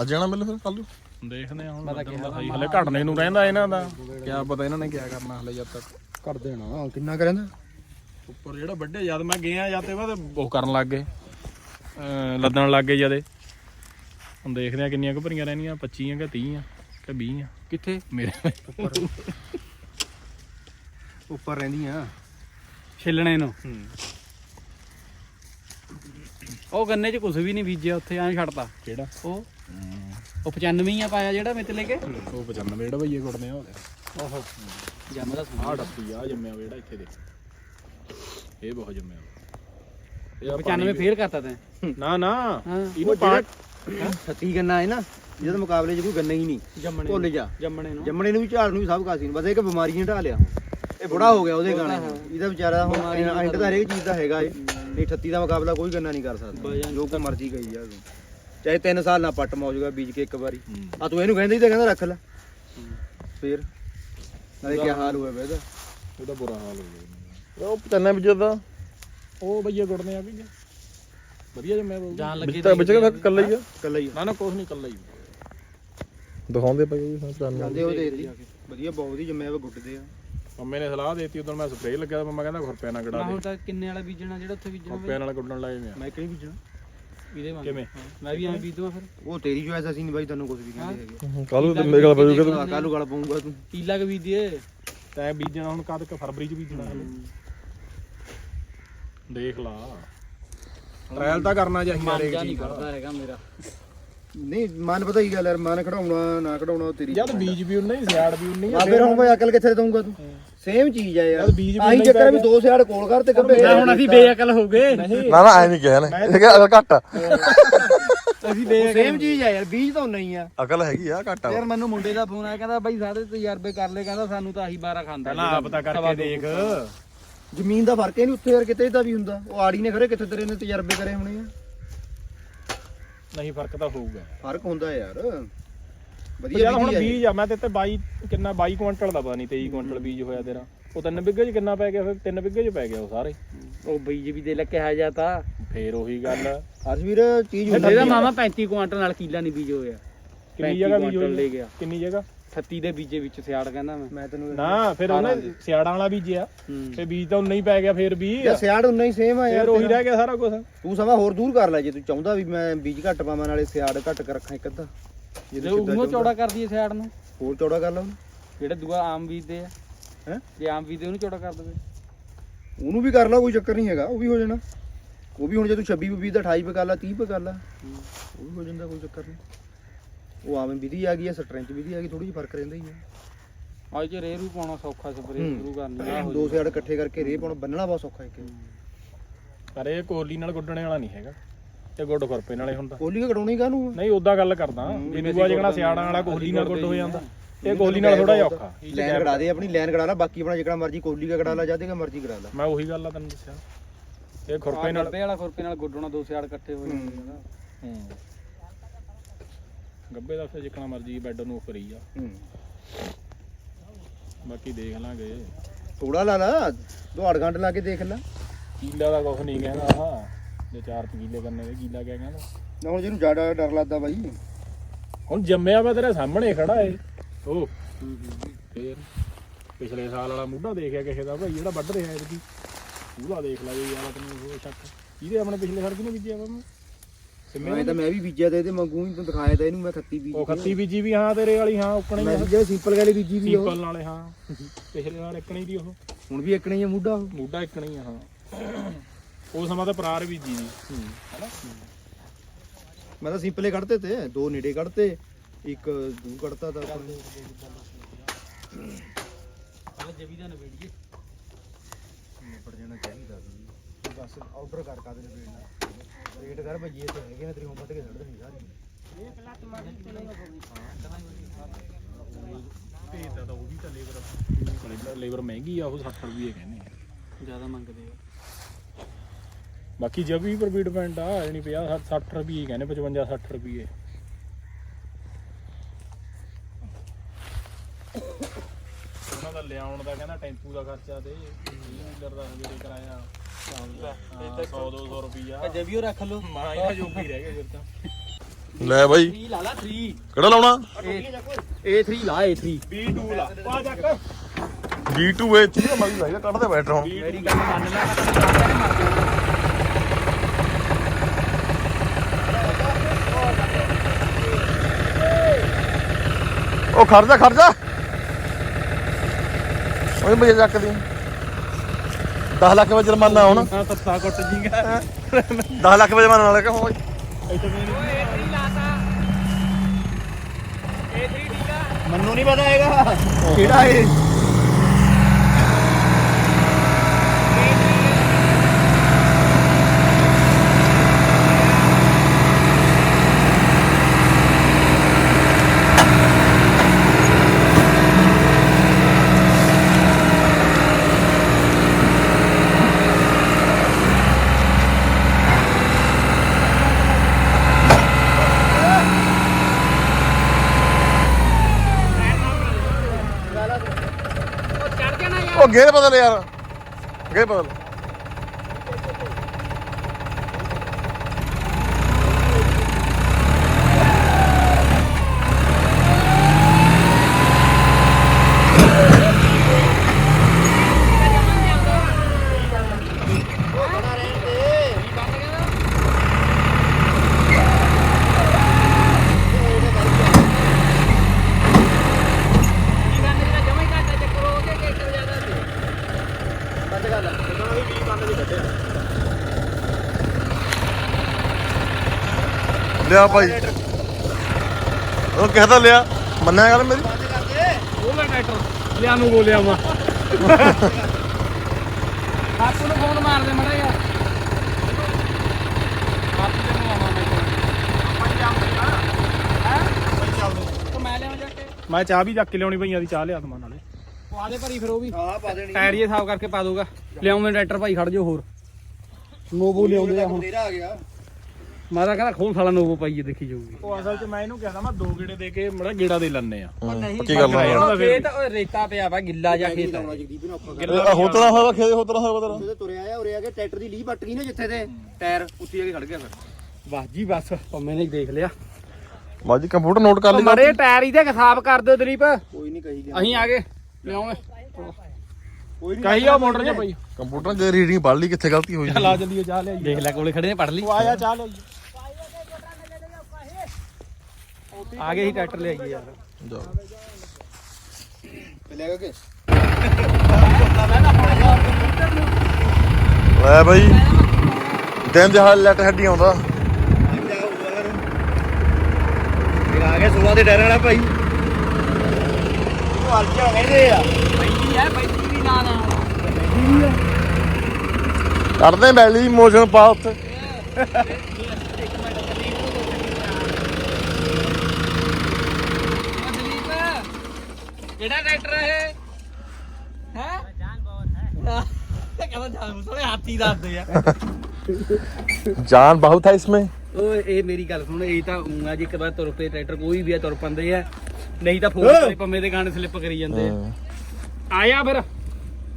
ਅੱਜ ਜਾਣਾ ਮਿਲ ਫਿਰ ਕੱਲ ਨੂੰ? ਦੇਖਦੇ ਆ ਹੁਣ ਮੈਂ ਤਾਂ ਕਿਹਾ ਹਲੇ ਘਟਨੇ ਨੂੰ ਰਹਿੰਦਾ ਇਹਨਾਂ ਦਾ। ਕਿਆ ਪਤਾ ਇਹਨਾਂ ਨੇ ਕਿਆ ਕਰਨਾ ਹਲੇ ਜਦ ਤੱਕ। ਕਰ ਦੇਣਾ ਕਿੰਨਾ ਕਰੇਂਦਾ ਉੱਪਰ ਜਿਹੜਾ ਵੱਡੇ ਜਦ ਮੈਂ ਗਿਆ ਜਦ ਤੇ ਬਾਅਦ ਉਹ ਕਰਨ ਲੱਗ ਗਏ। ਲੱਦਣ ਲੱਗ ਗਏ ਜਦੇ। ਹੁਣ ਦੇਖਦੇ ਆ ਕਿੰਨੀਆਂ ਕੁ ਭਰੀਆਂ ਰਹਿਣੀਆਂ 25 ਆ ਕਿ 30 ਆ ਕਿ 20 ਆ ਕਿੱਥੇ? ਮੇਰੇ ਉੱਪਰ। ਰਹਿੰਦੀਆਂ। ਛਿੱਲਣੇ ਨੂੰ। ਉਹ ਗੰਨੇ 'ਚ ਕੁਝ ਵੀ ਨਹੀਂ ਬੀਜਿਆ ਉੱਥੇ ਐਂ ਛੱਡਤਾ। ਕਿਹੜਾ? ਉਹ? ਉਹ 95 ਆ ਪਾਇਆ ਜਿਹੜਾ ਮੇਤੇ ਲੈ ਕੇ। ਉਹ 95 ਜਿਹੜਾ ਭਈਏ ਕੁੱਟਦੇ ਆ ਓਹੋ ਜੰਮਦਾ ਸੁਣਾ ਆਹ ਡੱਪੀ ਆ ਜੰਮਿਆ ਜਿਹੜਾ ਇੱਥੇ ਦੇ ਇਹ ਬਹੁਤ ਜੰਮਿਆ। ਇਹ ਆ 95 ਫੇਰ ਕਰਤਾ ਤੈਂ। ਨਾ ਨਾ। ਇਹਨੂੰ ਪਾ ਛੱਤੀ ਗੰਨਾ ਹੈ ਨਾ ਜਿਹਦੇ ਮੁਕਾਬਲੇ 'ਚ ਕੋਈ ਗੰਨਾ ਹੀ ਨਹੀਂ। ਜੰਮਣੇ ਭੁੱਲ ਜਾ। ਜੰਮਣੇ ਨੂੰ। ਜੰਮਣੇ ਨੂੰ ਵੀ ਝਾੜ ਨੂੰ ਵੀ ਸਭ ਕਾਸੀ ਨੂੰ ਬਸ ਇੱਕ ਬਿਮਾਰੀ ਨੇ ਢਾ ਲਿਆ। ਇਹ ਬੁੜਾ ਹੋ ਗਿਆ ਉਹਦੇ ਗਾਣੇ। ਇਹਦਾ ਵਿਚਾਰਾ ਹੁਣ ਐਂਡ ਤਾਂ ਹਰੇਕ ਚੀਜ਼ ਦਾ ਹੈਗਾ ਏ ਨਹੀਂ 38 ਦਾ ਮੁਕਾਬਲਾ ਕੋਈ ਗੰਨਾ ਨਹੀਂ ਕਰ ਸਕਦਾ। ਜੋ ਕੋ ਮਰਜ਼ੀ ਕਹੀ ਜਾ ਤੂੰ ਚਾਹੇ 3 ਸਾਲ ਨਾ ਪੱਟ ਮੌਜੂਗਾ ਬੀਜ ਕੇ ਇੱਕ ਵਾਰੀ। ਆ ਤੂੰ ਇਹਨੂੰ ਕਹਿੰਦਾ ਹੀ ਤਾਂ ਕਹਿੰਦਾ ਰੱਖ ਲੈ। ਫੇਰ। ਨਾਲੇ ਕੀ ਹਾਲ ਹੋਇਆ ਵੇ ਇਹਦਾ? ਉਹਦਾ ਬੁਰਾ ਹਾਲ ਹੋ ਗਿਆ। ਉਹ ਚੰਨਾ ਵਿੱਚ ਦਾ ਉਹ ਭਈਏ ਕੁੱਟਦੇ ਆ ਵੀ ਵਧੀਆ ਵਾ ਉਹ। ਜਾਣ ਲੱਗੇ ਤਾਂ ਵਿੱਚ ਕੱਲਾ ਹੀ ਆ। ਕੱਲਾ ਹੀ ਨਾ ਨਾ ਕੁਛ ਨਹੀਂ ਕੱਲਾ ਹੀ ਦਿਖਾਉਂਦੇ ਪਏ ਜੀ ਚੰਨਾ ਜਾਂਦੇ ਉਹ ਦੇ ਵਧੀਆ ਬਹੁਤ ਹੀ ਜੰਮਿਆ ਵਾ ਗੁੱਟਦੇ ਆ। ਮੰਮੀ ਨੇ ਸਲਾਹ ਦੇਤੀ ਉਦੋਂ ਮੈਂ ਸਪਰੇਅ ਲੱਗਿਆ ਤਾਂ ਮੰਮਾ ਕਹਿੰਦਾ ਖੁਰਪਿਆਂ ਨਾਲ ਗੜਾ ਹੁਣ ਦੇ। ਤਾਂ ਕਿੰਨੇ ਵਾਲਾ ਬੀਜਣਾ ਜਿਹੜਾ ਉੱਥੇ ਬੀਜਣਾ ਖੁਰਪਿਆਂ ਨਾਲ ਗੁੱਡਣ ਲਾਏ ਨੇ ਮੈਂ ਕਿਹੜੀ ਬੀਜਣਾ? ਇਹਦੇ ਵਾਂਗ। ਕਿਵੇਂ? ਮੈਂ ਵੀ ਐਂ ਬੀਜ ਦਵਾਂ ਫਿਰ। ਉਹ ਤੇਰੀ ਚੋਇਸ ਅਸੀਂ ਨਹੀਂ ਬਾਈ ਤੈਨੂੰ ਕੁਝ ਵੀ ਕਹਿੰਦੇ ਹੈਗੇ। ਕੱਲ ਨੂੰ ਤੇ ਮੇਰੇ ਕੋਲ ਪਜੂਗਾ ਤੂੰ। ਕੱਲ ਨੂੰ ਗਲ ਪਾਉਂਗਾ ਤੂੰ। ਕੀਲਾ ਕੇ ਬੀਜ ਦੀਏ ਤੈਂ ਬੀਜਣਾ ਹੁਣ ਕਦ ਕ ਫਰਵਰੀ ਚ ਬੀਜਣਾ। ਹਲੇ ਦੇਖ ਲਾ। ਟ੍ਰਾਇਲ ਤਾਂ ਕਰਨਾ ਚਾਹੀਦਾ ਮਨ ਜਾ ਨਹੀਂ ਕਰਦਾ ਹੈਗਾ ਮੇਰਾ। ਨਹੀਂ ਮਨ ਪਤਾ ਕੀ ਗੱਲ ਯਾਰ ਮਨ ਖੜਾਉਣਾ ਨਾ ਖੜਾਉਣਾ ਉਹ ਤੇਰੀ ਜਦ ਬੀਜ ਵੀ ਉਨਾ ਹੀ ਸਿਆੜ ਵੀ ਉਨੀ ਆ। ਫਿਰ ਹੁਣ ਮੈਂ ਅਕਲ ਕਿੱਥੇ ਦਊਂਗਾ ਤੂੰ? ਸੇਮ ਚੀਜ਼ ਆ ਯਾਰ। ਯਾਰ ਬੀਜ ਆਹੀ ਹੀ ਚੱਕਰ ਵੀ ਦੋ ਸਿਆੜ ਕੋਲ ਕਰ ਤੇ ਗੱਬੇ ਹੁਣ ਅਸੀਂ ਬੇਅਕਲ ਹੋ ਗਏ। ਨਾ ਨਾ ਐ ਨਹੀਂ ਕਿਹਾ ਨੇ। ਇਹ ਕਿ ਅਕਲ ਘੱਟ ਆ। ਅਸੀਂ ਬੇਅਕਲ ਸੇਮ ਚੀਜ਼ ਆ ਯਾਰ ਬੀਜ ਤਾਂ ਨਹੀਂ ਆ। ਅਕਲ ਹੈਗੀ ਆ ਘੱਟ ਆ। ਯਾਰ ਮੈਨੂੰ ਮੁੰਡੇ ਦਾ ਫੋਨ ਆਇਆ ਕਹਿੰਦਾ ਬਾਈ ਸਾਰੇ ਤਜਰਬੇ ਕਰ ਲੈ ਕਹਿੰਦਾ ਸਾਨੂੰ ਤਾਂ ਆਹੀ 12 ਖਾਂਦਾ ਪਹਿਲਾਂ ਆਪ ਤਾਂ ਕਰਕੇ ਦੇਖ। ਜ਼ਮੀਨ ਦਾ ਫ਼ਰਕ ਹੀ ਨਹੀਂ ਉੱਥੇ ਯਾਰ ਕਿਤੇ ਦਾ ਵੀ ਹੁੰਦਾ। ਉਹ ਆੜੀ ਨੇ ਖਰੇ ਕਿੱਥੇ ਤੇਰੇ ਨੇ ਤਜਰਬੇ ਕਰੇ ਹੋਣੇ ਆ। ਨਹੀਂ ਫ਼ਰਕ ਤਾਂ ਹੋਊਗਾ। ਫ਼ਰਕ ਹੁੰਦਾ ਯਾਰ ਯਾਰ। ਵਧੀਆ ਹੁਣ ਬੀਜ ਆ ਇਹ। ਬੀਜ ਆ ਮੈਂ ਤੇ ਤੇ 22 ਕਿੰਨਾ 22 ਕੁਇੰਟਲ ਦਾ ਪਤਾ ਨਹੀਂ 23 ਕੁਇੰਟਲ ਬੀਜ ਹੋਇਆ ਤੇਰਾ। ਉਹ ਤਿੰਨ ਬਿੱਗੇ ਚ ਕਿੰਨਾ ਪੈ ਗਿਆ ਫਿਰ ਤਿੰਨ ਬਿੱਗੇ ਚ ਪੈ ਗਿਆ ਉਹ ਸਾਰੇ। ਉਹ ਬੀਜ ਵੀ ਦੇ ਲੈ ਕਿਹਾ ਜਾਤਾ ਫੇਰ ਉਹੀ ਗੱਲ। ਹਰਸ਼ਵੀਰ ਚੀਜ਼ ਹੁੰਦੀ ਇਹਦਾ ਆ। ਮਾਮਾ 35 ਕੁਆਂਟਲ ਨਾਲ ਕੀਲਾ ਨਹੀਂ ਬੀਜ ਹੋਇਆ। ਕਿੰਨੀ ਜਗ੍ਹਾ ਬੀਜ ਕੁਆਂਟਲ ਲੈ ਹੋਈ ਗਿਆ। ਕਿੰਨੀ ਜਗ੍ਹਾ? 38 ਦੇ ਬੀਜੇ ਵਿੱਚ ਸਿਆੜ ਕਹਿੰਦਾ ਮੈਂ। ਮੈਂ ਤੈਨੂੰ ਨਾ ਫਿਰ ਉਹਨੇ ਸਿਆੜਾਂ ਵਾਲਾ ਬੀਜਿਆ। ਹੂੰ। ਤੇ ਬੀਜ ਤਾਂ ਉਨਾ ਹੀ ਪੈ ਗਿਆ ਫੇਰ ਵੀ ਯਾਰ ਸਿਆੜ ਉਨਾ ਹੀ ਸੇਮ ਆ ਯਾਰ ਫੇਰ ਉਹੀ। ਰਹਿ ਗਿਆ ਸਾਰਾ ਕੁਝ ਤੂੰ ਸਮਾਂ ਹੋਰ ਦੂਰ ਕਰ ਲੈ ਜੇ ਤੂੰ ਚਾਹੁੰਦਾ ਵੀ ਮੈਂ ਬੀਜ ਘੱਟ ਪਾਵਾਂ ਨਾਲੇ ਸਿਆੜ ਘੱਟ ਕਰ ਰੱਖਾਂ ਇੱਕ ਅੱਧਾ। ਜੇ ਜੇ ਤੂੰ ਸਿੱਧਾ ਉਹ ਚਾਹੁੰਦਾ। ਚੌੜਾ ਕਰਦੀ ਹੈ ਸਿਆੜ ਨੂੰ। ਹੋਰ ਚੌੜਾ ਕਰ ਲਾ ਉਹਨੂੰ। ਜਿਹੜੇ ਦੂਆ ਆਮ ਬੀਜਦੇ ਆ? ਹੈਂ? ਜੇ ਆਮ ਬੀਜਦੇ ਉਹਨੂੰ ਚੌੜਾ ਕਰ ਦੇਵੇ। ਉਹਨੂੰ ਵੀ ਕਰ ਲਾ ਕੋਈ ਚੱਕਰ ਨਹੀਂ ਹੈਗਾ ਉਹ ਵੀ ਹੋ ਜਾਣਾ। ਉਹ ਵੀ ਹੁਣ ਜੇ ਤੂੰ 26 20 ਦਾ 28 ਪੇ ਕਰ ਲਾ 30 ਪੇ ਕਰ ਲਾ ਉਹ ਵੀ ਹੋ ਜਾਂਦਾ ਕੋਈ ਚੱਕਰ ਨਹੀਂ। ਉਹ ਆਵੇਂ ਵਿਧੀ ਆ ਗਈ ਹੈ ਸਟਰੈਂਚ ਵਿਧੀ ਆ ਗਈ ਥੋੜੀ ਜਿਹੀ ਫ਼ਰਕ ਰਹਿੰਦਾ ਹੀ ਹੈ ਅੱਜ ਰੇ ਰੂ ਪਾਉਣਾ ਸੌਖਾ ਸਪਰੇ ਹੂੰ। ਸ਼ੁਰੂ ਕਰਨੀ ਆ ਦੋ ਸਿਆੜ ਇਕੱਠੇ ਕਰਕੇ ਰੇ ਪਾਉਣਾ ਬੰਨਣਾ ਬਹੁਤ ਸੌਖਾ ਇੱਕ। ਪਰ ਇਹ ਕੋਲੀ ਨਾਲ ਗੁੱਡਣੇ ਵਾਲਾ ਨਹੀਂ ਹੈਗਾ। ਇਹ ਗੁੱਡ ਖੁਰਪੇ ਨਾਲੇ ਹੁੰਦਾ। ਕੋਲੀ ਕਢਾਉਣੀ ਕਾਹਨੂੰ? ਨਹੀਂ ਉਦਾਂ ਗੱਲ ਕਰਦਾ। ਜੇ ਦੂਆ ਜਿਹੜਾ ਸਿਆੜਾਂ ਵਾਲਾ ਕੋਹਲੀ ਨਾਲ ਗੁੱਡ ਹੋ ਜਾਂਦਾ। ਇਹ ਕੋਹਲੀ ਨਾਲ ਥੋੜਾ ਜਿਹਾ ਔਖਾ। ਲੈਨ ਕਢਾ ਦੇ ਆਪਣੀ ਲੈਨ ਕਢਾ ਲਾ ਬਾਕੀ ਆਪਣਾ ਜਿਹੜਾ ਮਰਜ਼ੀ ਕੋਲੀ ਕਾ ਕਢਾ ਲਾ ਜਾਂ ਤੇ ਮਰਜ਼ੀ ਕਢਾ ਲਾ। ਮੈਂ ਉਹੀ ਗੱਲ ਆ ਤੈਨੂੰ ਦੱਸਿਆ। ਇਹ ਖੁਰਪੇ ਨਾਲ ਵਾਲਾ ਖੁਰਪੇ ਨਾਲ ਗੁੱਡਣਾ ਦੋ ਸਿਆੜ ਇਕੱਠੇ ਹੋ ਜਾਂਦੇ ਹੂੰ। ਗੱਬੇ ਦਾ ਫਿਰ ਜਿੱਕਣਾ ਮਰਜ਼ੀ ਬੈੱਡ ਨੂੰ ਜਾ ਹੂੰ ਬਾਕੀ ਦੇਖ ਲਾਂਗੇ। ਥੋੜਾ ਲਾ ਲਾ ਦੁਹਾੜ ਗੰਢ ਲਾ ਕੇ ਦੇਖ ਲੈ। ਕੀਲਾ ਦਾ ਕੁਝ ਨਹੀਂ ਕਹਿੰਦਾ ਆਹ ਜੇ ਚਾਰ ਕਿੱਲੇ ਕਰਨੇ ਦੇ ਕੀਲਾ ਕਿਆ ਕਹਿੰਦਾ? ਨਾ ਹੁਣ ਜਿਹਨੂੰ ਜ਼ਿਆਦਾ ਡਰ ਲੱਗਦਾ ਬਾਈ। ਹੁਣ ਜੰਮਿਆ ਵਾ ਤੇਰੇ ਸਾਹਮਣੇ ਖੜਾ ਏ। ਉਹ ਫੇਰ ਪਿਛਲੇ ਸਾਲ ਵਾਲਾ ਮੁੱਢਾ ਦੇਖਿਆ ਕਿਸੇ ਦਾ ਭਾਈ ਜਿਹੜਾ ਵੱਢ ਰਿਹਾ ਇਹਦੀ ਪੂਰਾ ਦੇਖ ਲਾ ਜੇ ਯਾਰ ਤੈਨੂੰ ਉਹ ਸ਼ੱਕ। ਇਹਦੇ ਆਪਣੇ ਪਿਛਲੇ ਸਾਲ ਕਿਹਨੇ ਬੀਜਿਆ ਵਾ ਸਿੰਮੇ ਮੈਂ ਤਾਂ ਮੈਂ ਵੀ ਬੀਜਿਆ ਤੇ ਇਹਦੇ ਮੰਗੂ ਹੀ ਤੈਨੂੰ ਦਿਖਾਇਆ ਤਾਂ ਇਹਨੂੰ ਮੈਂ ਖੱਤੀ ਬੀਜ ਉਹ ਖੱਤੀ ਬੀਜੀ ਵੀ ਹਾਂ ਤੇਰੇ ਵਾਲੀ ਹਾਂ ਉਕਣੀ ਮੈਂ ਬੀਜਿਆ ਸਿੰਪਲ ਵਾਲੀ ਬੀਜੀ ਵੀ ਉਹ। ਸਿੰਪਲ ਨਾਲੇ ਹਾਂ। ਪਿਛਲੇ ਵਾਰ ਇਕਣੀ ਦੀ ਉਹ। ਹੁਣ ਵੀ ਇੱਕਣਾ ਹੀ ਉਹ। ਮੁੱਢਾ ਇਕਣੀ ਆ ਹਾਂ। ਉਹ ਸਮਾਂ ਤਾਂ ਪਰਾਰ ਬੀਜੀ ਦੀ। ਹੈਨਾ? ਮੈਂ ਤਾਂ ਸਿੰਪਲੇ ਕੱਢਤੇ ਤੇ ਦੋ ਨੇੜੇ ਕੱਢਤੇ ਇੱਕ ਦੂ ਕੱਢਤਾ ਤਾਂ ਆਪਾਂ ਨੇ। ਪਹਿਲਾਂ ਜਵੀ ਦਾ ਨਵੇੜੀਏ ਨਿਬੜ ਜਾਣਾ ਚਾਹੀਦਾ ਸੀ ਬਸ ਆਰਡਰ ਕਰ ਕਾ ਦੇ ਵੇੜਨਾ ਰੇਟ ਕਰ ਭਈਏ ਤੇ ਹੈਗੇ ਨੇ ਤੇਰੀ ਹੁਣ ਵੱਟ ਕੇ ਛੱਡ ਦੇਣੀ ਸਾਰੀ ਭੇਜਦਾ ਤਾਂ ਉਹ ਵੀ ਤਾਂ ਲੇਬਰ ਲੇਬਰ ਮਹਿੰਗੀ ਆ ਉਹ 60 ਰੁਪਏ ਕਹਿੰਦੇ ਆ। ਜ਼ਿਆਦਾ ਮੰਗਦੇ ਆ। ਬਾਕੀ ਜਬ ਵੀ ਪਰ ਵੀ ਡਿਪੈਂਡ ਆ ਯਾਨੀ 50 60 ਰੁਪਏ ਕਹਿੰਦੇ 55 60 ਰੁਪਏ। ਉਹਨਾਂ ਦਾ ਲਿਆਉਣ ਦਾ ਕਹਿੰਦਾ ਟੈਂਪੂ ਦਾ ਖਰਚਾ ਦੇ ਲੀਟਰ ਦਾ ਹਜੇ ਕਰਾਇਆ। 100 200 ਰੁਪਿਆ ਜਬੀਓ ਰੱਖ ਲਓ। ਮਾਂ ਇਹਨਾਂ ਜੋਗੀ ਰਹਿ ਗਏ ਫਿਰ ਤਾਂ। ਲੈ ਬਾਈ। 3 ਲਾ ਲਾ 3 ਕਿਹੜਾ ਲਾਉਣਾ? A3 ਲਾ A3 B2 ਲਾ। ਆ ਚੱਕ। G2 ਇਹ ਚੀਜ਼ ਮਰੀ ਲੱਗਦਾ ਕੱਢਦੇ ਬੈਟਰ ਹੁਣ। ਮੇਰੀ ਗੱਲ ਮੰਨ ਲੈ ਉਹ ਖਰਚਾ ਖਰਚਾ ਓਏ ਬਈ ਚੱਕ ਦੀ 10 ਲੱਖ ਵਜੇ ਜੁਰਮਾਨਾ ਹੁਣ ਹਾਂ ਤੱਤਾ ਕੁੱਟ ਜੀਗਾ। 10 ਲੱਖ ਵਜੇ ਜੁਰਮਾਨਾ ਲੱਗਾ ਹੁਣ ਇੱਥੇ ਮੇਰੀ A3 ਲਾਤਾ A3 ਠੀਕ ਆ ਮੈਨੂੰ ਨਹੀਂ ਪਤਾ ਹੈਗਾ। ਕਿਹੜਾ ਏ ਜਾਣਾ ਬਦਲ ਯਾਰ ਗੇਰ ਬਦਲ ਕੀ ਗੱਲ ਮੇਰਾ ਜਮਾ ਹੀ ਘਾਟਾ ਚੱਕਰ ਹੋ ਕੇ ਕਿੱਥੇ ਜ਼ਿਆਦਾ ਸੀ ਬੰਦ ਕਰ ਲੈ ਜਦੋਂ ਵੀ 20 ਬੰਦ ਦੇ ਕੱਢਿਆ ਲਿਆ ਭਾਈ। ਉਹ ਕਹਦਾ ਲਿਆ। ਮੰਨਿਆ ਗੱਲ ਮੇਰੀ? ਉਹ ਮੈਂ ਟਰੈਕਟਰ ਲਿਆ ਨੂੰ ਬੋਲਿਆ ਮਾ ਆਪੂ ਨੂੰ ਫੋਨ ਮਾਰ ਦੇ ਮੜਾ ਯਾਰ ਆਪੂ ਦੇ ਨੂੰ ਆਵਾਂ ਮੈਂ ਹੈ ਤਾਂ ਮੈਂ ਲਿਆਵਾਂ ਜਾ ਕੇ ਮੈਂ ਚਾਹ ਵੀ ਚੱਕ ਕੇ ਲਿਆਉਣੀ ਪਈਆਂ ਦੀ ਚਾਹ ਲਿਆ ਤਮਾਂ ਨਾਲੇ। ਪਵਾ ਦੇ ਭਰੀ ਫਿਰ ਉਹ ਵੀ। ਹਾਂ ਪਾ ਦੇਣੀ ਟਾਇਰੀਏ ਸਾਫ਼ ਕਰਕੇ ਪਾ ਦੂਗਾ ਲਿਆਉਂਦੇ ਟਰੈਕਟਰ ਭਾਈ ਖੜ ਜਾਓ ਹੋਰ। ਨੋਵੋ ਲਿਆਉਂਦੇ ਆ ਹੁਣ। ਤੇਰਾ ਆ ਗਿਆ। ਮੈਂ ਤਾਂ ਕਹਿੰਦਾ ਖੋਲ ਸਾਲਾ ਨੋਵੋ ਪਾਈਏ ਦੇਖੀ ਜਾਊਗੀ। ਉਹ ਅਸਲ 'ਚ ਮੈਂ ਇਹਨੂੰ ਕਹਿੰਦਾ ਮੈਂ ਦੋ ਗੇੜੇ ਦੇ ਕੇ ਮੜਾ ਗੇੜਾ ਦੇ ਲੈਣੇ ਆ। ਕੀ ਗੱਲ ਆ। ਉਹ ਖੇਤ ਉਹ ਰੇਤਾ ਪਿਆ ਵਾ ਗਿੱਲਾ ਜਾ ਖੇਤ ਲਾਉਣਾ ਜਗਦੀਪ ਨੂੰ ਔਖਾ ਇਹ ਹੋਤਰਾ ਹੋਇਆ ਖੇਤ ਹੋਤਰਾ ਹੋਇਆ ਤੇਰਾ? ਉਹਦੇ ਤੁਰਿਆ ਆ ਉਰੇ ਆ ਕੇ ਟਰੈਕਟਰ ਦੀ ਲੀਹ ਪੱਟ ਗਈ ਨਾ ਜਿੱਥੇ ਤੇ ਟਾਇਰ ਉੱਤੀ ਆ ਕੇ ਖੜ ਗਿਆ ਫਿਰ। ਬਸ ਜੀ ਬਸ ਪੰਮੇ ਨੇ ਦੇਖ ਲਿਆ। ਬਾਜੀ ਕੰਪਿਊਟਰ ਨੋਟ ਕਰ ਲਈ ਮੜੇ ਟਾਇਰ ਇਹਦੇ ਸਾਫ਼ ਕਰ ਦਿਓ ਦਲੀਪ। ਕੋਈ ਨਹੀਂ ਕਹੀ ਗਿਆ। ਅਸੀਂ ਆ ਗਏ ਲਿਆਉਂਗੇ ਕੋਈ ਨਹੀਂ ਕਹੀ ਆ ਮੋਟਰ 'ਚ ਪਈ ਕੰਪਿਊਟਰ ਜੇ ਰੀਡਿੰਗ ਪੜ ਲਈ ਕਿੱਥੇ ਗਲਤੀ ਹੋਈ ਲਾ ਜਲਦੀ ਚਾਹ ਲਿਆਈ ਦੇਖ ਲੈ ਕੋਲੇ ਖੜੇ ਨੇ ਪੜ ਲਈ। ਤੂੰ ਆਇਆ ਚਾਹ ਲਿਆਈ ਆ ਗਏ ਹੀ ਟਰੈਕਟਰ ਲੈ ਆਈਏ ਯਾਰ। ਜਾਓ। ਲੈ ਕੇ? ਲੈ ਬਾਈ। ਦਿਨ ਦਿਹਾੜ ਲੈਟ ਹੱਡੀ ਆਉਂਦਾ। ਇਹ ਆ ਗਿਆ 16 ਦੇ ਟਾਇਰ ਵਾਲਾ ਭਾਈ। ਉਹ ਅਲਜਾ ਕਹਿੰਦੇ ਆ। ਪੈਂਦੀ ਹੈ ਪੈਂਦੀ ਵੀ ਨਾ ਨਾ। ਕਰਦੇ ਬੈਲੀ ਮੋਸ਼ਨ ਪਾ ਉੱਥੇ। ਕਿਹੜਾ ਟਰੈਕਟਰ ਹੈ ਇਹ? ਹੈ? ਜਾਨ ਬਹੁਤ ਹੈ। ਕਹਿੰਦਾ ਜਾਨ ਥੋੜੇ ਹਾਥੀ ਦੱਸਦੇ ਆ। ਜਾਨ ਬਹੁਤ ਹੈ ਇਸਮੇ। ਓਏ ਇਹ ਮੇਰੀ ਗੱਲ ਸੁਣ ਇਹ ਤਾਂ ਆ ਜੀ ਇੱਕ ਵਾਰ ਤੁਰ ਪਏ ਟਰੈਕਟਰ ਕੋਈ ਵੀ ਆ ਤੁਰ ਪੰਦੇ ਆ। ਨਹੀਂ ਤਾਂ ਫੋਨ ਤੇ ਪੰਮੇ ਦੇ ਗਾਣੇ ਸਲਿੱਪ ਕਰੀ ਜਾਂਦੇ ਆ। ਆਇਆ ਫਿਰ।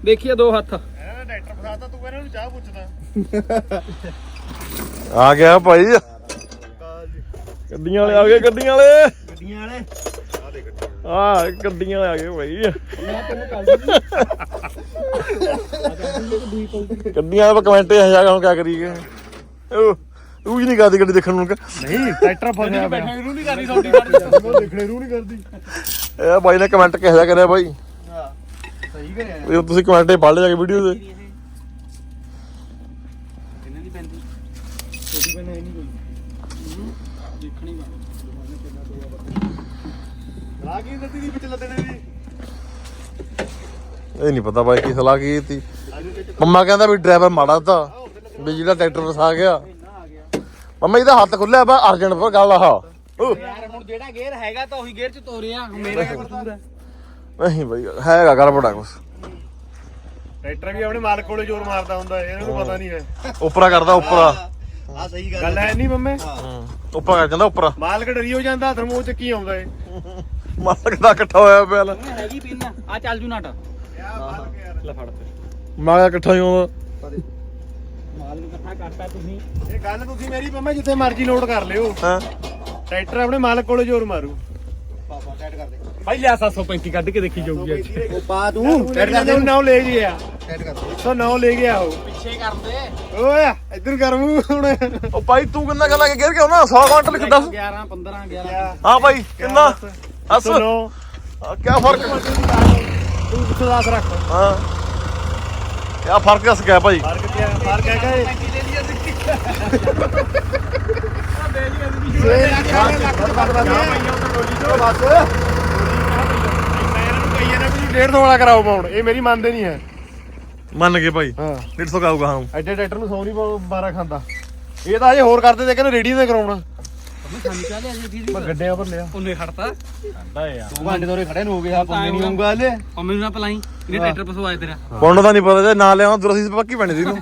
ਦੇਖੀਏ ਦੋ ਹੱਥ। ਟਰੈਕਟਰ ਫਸਾਤਾ ਤੂੰ ਇਹਨਾਂ ਨੂੰ ਚਾਹ ਪੁੱਛਦਾ ਆ ਗਿਆ ਭਾਈ। ਗੱਡੀਆਂ ਵਾਲੇ ਆ ਗਏ ਗੱਡੀਆਂ ਵਾਲੇ। ਗੱਡੀਆਂ ਵਾਲੇ। ਆ ਗੱਡੀਆਂ ਆ ਗਏ ਭਾਈ ਗੱਡੀਆਂ ਵਾਲੇ ਕਮੈਂਟ ਇਹ ਜਾ ਹੁਣ ਕਿਆ ਕਰੀਏ ਉਹ ਤੂੰ ਹੀ ਨਹੀਂ ਕਰਦੀ ਗੱਡੀ ਦੇਖਣ ਨੂੰ। ਕਿ ਨਹੀਂ ਟਰੈਕਟਰ ਫਸਿਆ ਪਿਆ ਬੈਠੇ ਨੂੰ ਨਹੀਂ ਕਰਨੀ ਤੁਹਾਡੀ ਗੱਲ ਉਹ ਦੇਖਣੇ ਨੂੰ ਨਹੀਂ ਕਰਦੀ। ਇਹ ਬਾਈ ਨੇ ਕਮੈਂਟ ਕਿਹੋ ਕਰਿਆ ਬਾਈ? ਹਾਂ ਸਹੀ ਕਰਿਆ। ਇਹ ਤੁਸੀਂ ਕਮੈਂਟ ਪੜ੍ਹ ਲਿਆ ਕੇ ਵੀਡੀਓ ਦੇ ਇਹਨਾਂ ਦੀ ਪੈਂਦੀ ਛੋਟੀ ਪੈਨ ਹੈ ਨਹੀਂ ਕੋਈ ਦੇਖਣੀ ਵਾ ਦੀ ਵਿੱਚ ਲੱਦਣੇ ਦੀ ਇਹ ਨਹੀਂ ਪਤਾ ਬਾਈ ਕੀ ਸਲਾਹ ਕੀ ਕੀਤੀ ਮੰਮਾ ਕਹਿੰਦਾ ਵੀ ਡਰਾਈਵਰ ਮਾੜਾ ਤਾ ਵੀ ਜਿਹੜਾ ਟਰੈਕਟਰ ਵਸਾ ਗਿਆ। ਮੰਮਾ ਇਹਦਾ ਹੱਥ ਖੁੱਲਿਆ ਬਾ ਅਰਜਨ ਪਰ ਗੱਲ ਆਹ ਉਹ, ਯਾਰ ਹੁਣ ਜਿਹੜਾ ਗੇਅਰ ਹੈਗਾ ਤਾਂ ਉਹੀ ਗੇਅਰ ਚ ਤੋਰਿਆ। ਹੁਣ ਮੇਰਾ ਕੀ ਕਸੂਰ ਹੈ ਨਹੀਂ ਬਾਈ ਹੈਗਾ ਕਰ ਬੜਾ ਕੁਛ। ਟਰੈਕਟਰ ਵੀ ਆਪਣੇ ਮਾਲਕ ਕੋਲੇ ਜ਼ੋਰ ਮਾਰਦਾ ਹੁੰਦਾ ਇਹਨਾਂ ਨੂੰ ਪਤਾ ਨਹੀਂ ਹੈ। ਉਪਰਾ ਕਰਦਾ ਉਪਰਾ। ਆ ਸਹੀ ਗੱਲ ਗੱਲ ਹੈ ਨਹੀਂ ਮੰਮੇ? ਉਪਰਾ ਕਰ ਜਾਂਦਾ ਉਪਰਾ। ਮਾਲਕ ਡਰੀ ਹੋ ਜਾਂਦਾ ਥਰਮੋ ਚ ਕੀ ਆਉਂਦਾ ਏ? ਮਾਲਕ ਦਾ ਇਕੱਠਾ ਹੋਇਆ ਪਿਆ ਲੈ। ਹੈਗੀ ਪਿੰਨ ਆ ਚੱਲ ਜੂ ਨਾਟ। ਲੈ ਫੜ ਤੇ ਮੈਂ ਕਿਹਾ ਇਕੱਠਾ ਹੀ ਆਉਂਦਾ ਮਾਲ ਨੂੰ ਇਕੱਠਾ ਕਰਤਾ ਤੁਸੀਂ। ਇਹ ਗੱਲ ਤੁਸੀਂ ਮੇਰੀ ਪੰਮਾ ਜਿੱਥੇ ਮਰਜ਼ੀ ਨੋਟ ਕਰ ਲਿਓ। ਹਾਂ। ਟਰੈਕਟਰ ਆਪਣੇ ਮਾਲਕ ਕੋਲੇ ਜ਼ੋਰ ਮਾਰੂ। ਪਾਪਾ ਟੈਟ ਕਰ ਦੇ। ਭਾਈ ਲਿਆ 735 ਕੱਢ ਕੇ ਦੇਖੀ ਜਾਊਗੀ ਅੱਜ। ਉਹ ਪਾ ਤੂੰ। ਟੈਟ ਕਰ ਦੇ ਨਾਮ ਲੈ ਗਿਆ। ਟੈਟ ਕਰ ਦੇ। ਸੋ ਨਾਮ ਲੈ ਗਿਆ ਉਹ। ਪਿੱਛੇ ਕਰਦੇ ਓਏ ਇੱਧਰ ਕਰ ਮੂੰਹ ਹੁਣ। ਉਹ ਭਾਈ ਤੂੰ ਕਿੰਨਾ ਗੱਲਾਂ ਕੇ ਗਿਰ ਕੇ ਆਉਣਾ 100 ਕੁਆਂਟਲ ਕਿ 10 11 15 11 ਹਾਂ ਭਾਈ ਕਿੰਨਾ? ਦੱਸ ਸੋ ਨੋ ਕੀ ਫ਼ਰਕ ਤੂੰ ਕਿੱਥੋਂ ਦੱਸ ਰੱਖ। ਹਾਂ। ਕੀ ਫ਼ਰਕ ਦੱਸ ਗਿਆ ਭਾਈ? ਫ਼ਰਕ ਕੀ ਹੈ ਫ਼ਰਕ ਹੈਗਾ ਇਹ? ਬਸ। ਮੈਂ ਇਹਨਾਂ ਨੂੰ ਕਹੀ ਜਾਂਦਾ ਵੀ 150 ਵਾਲਾ ਕਰਾਓ ਪਾਉਣ ਇਹ ਮੇਰੀ ਮੰਨਦੇ ਨਹੀਂ ਹੈ। ਮੰਨ ਗਏ ਭਾਈ। ਹਾਂ। 150 ਕਾਊਗਾ ਹਾਂ। ਐਡੇ ਟਰੈਕਟਰ ਨੂੰ 100 ਨਹੀਂ 12 ਖਾਂਦਾ। ਇਹ ਤਾਂ ਅਜੇ ਹੋਰ ਕਰਦੇ ਤੇ ਕਹਿੰਦੇ ਤੇ ਕਰਾਉਣਾ। ਸਾਨੂੰ ਚਾਹ ਲਿਆ ਜੀ ਮੈਂ ਗੱਡਿਆਂ ਪਰ ਲਿਆ। ਉਹਨੇ ਖੜਤਾ ਠੰਡਾ ਯਾਰ ਤੂੰ ਘੰਟੇ ਦੋਰੇ ਖੜੇ ਨੂੰ ਹੋ ਗਿਆ ਪੰਨੇ ਨਹੀਂ ਹੋਊਗਾ ਹਲੇ ਉਹ ਮੈਨੂੰ ਨਾ ਪਲਾਈ। ਇਹਨੇ ਟਰੈਕਟਰ ਪਸਵਾਏ ਤੇਰਾ। ਪੁੰਡ ਦਾ ਨਹੀਂ ਪਤਾ ਜੇ ਨਾ ਲਿਆਵਾਂ ਦੁਰਸੀ ਪੱਕੀ ਪੈਣੀ ਸੀ ਇਹਨੂੰ।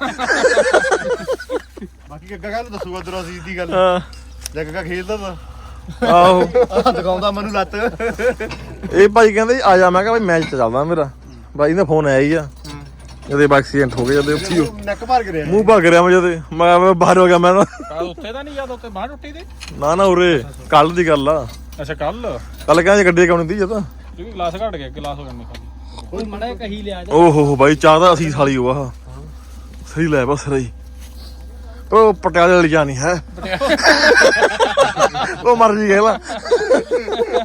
ਬਾਕੀ ਗੱਗਾ ਗੱਲ ਦੱਸੂਗਾ ਤੇਰਾ ਸੀ ਦੀ ਗੱਲ। ਹਾਂ, ਜੇ ਗੱਗਾ ਖੇਲਦਾ ਤਾਂ। ਆਹੋ। ਦਿਖਾਉਂਦਾ ਮੈਨੂੰ ਲੱਤ। ਇਹ ਭਾਈ ਕਹਿੰਦੇ ਆ ਜਾ। ਮੈਂ ਕਿਹਾ ਭਾਈ ਮੈਚ ਚੱਲਦਾ ਮੇਰਾ। ਬਾਈ ਦਾ ਫੋਨ ਆਇਆ ਹੀ ਆ। ਇਹਦੇ ਬਾ ਐਕਸੀਡੈਂਟ ਹੋ ਗਿਆ ਜਦੇ ਉੱਥੇ ਹੀ ਉਹ ਨੱਕ ਭਰ ਗਿਆ ਮੂੰਹ ਭੱਗ ਰਿਹਾ ਮੈਂ ਜਦੇ। ਮੈਂ ਮੈਂ ਬਾਹਰ ਹੋ ਗਿਆ ਮੈਂ ਤਾਂ ਕੱਲ ਉੱਥੇ ਤਾਂ ਨਹੀਂ ਯਾਦ ਉੱਤੇ ਬਾਹਰ ਟੁੱਟੀ ਦੀ? ਨਾ ਨਾ ਉਰੇ ਕੱਲ ਦੀ ਗੱਲ ਆ। ਅੱਛਾ ਕੱਲ ਕੱਲ ਕਹਿੰਦੇ ਗੱਡੀ ਕਾਉਣੀ ਦੀ ਜਦ ਕਿਉਂਕਿ ਗਲਾਸ ਘਟ ਗਿਆ ਗਲਾਸ ਹੋ ਗਿਆ ਮੇਰੇ ਖਾਲੀ ਕੋਈ ਮੜਾ ਕਹੀ ਲਿਆ ਜਾ ਓਹ ਹੋ ਬਾਈ ਚਾਹ ਦਾ ਅਸੀਂ ਸਾਲੀ ਉਹ ਆ ਸਹੀ ਲੈ ਬਸ ਰਹੀ ਉਹ ਪਟਿਆਲੇ ਵਾਲੀ ਜਾਣੀ ਹੈ। ਉਹ ਮਰਜ਼ੀ ਗਏ ਲਾ ਲੈ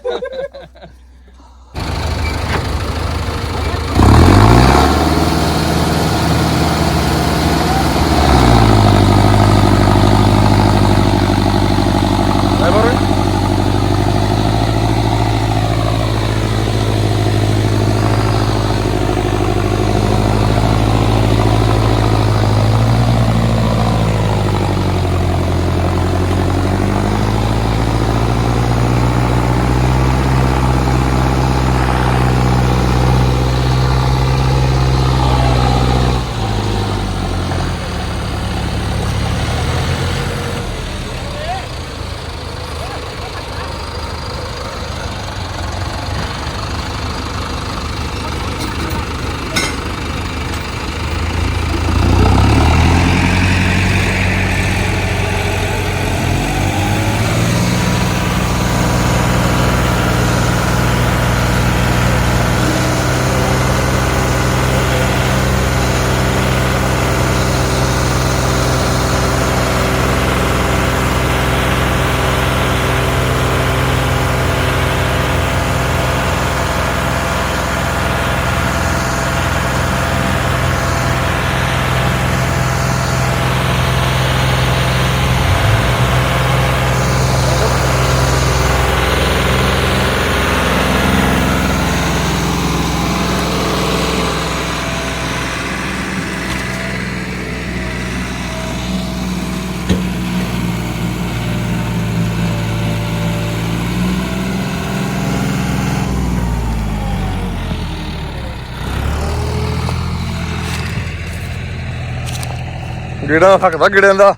ਗੇੜਾ ਥੱਕਦਾ ਗੇੜਿਆਂ ਦਾ।